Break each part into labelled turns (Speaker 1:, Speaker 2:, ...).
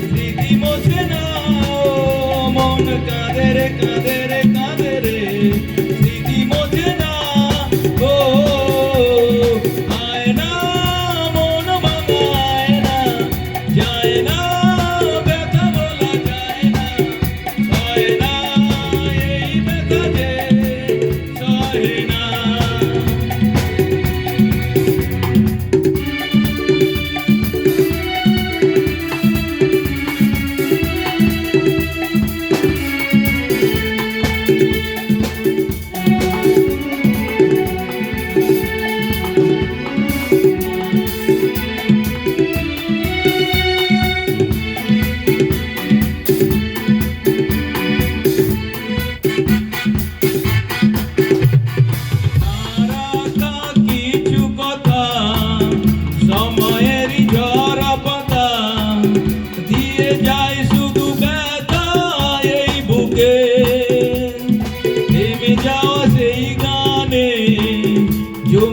Speaker 1: স্মৃতি মোছে না মন কাদের কাদের E o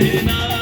Speaker 1: Marina.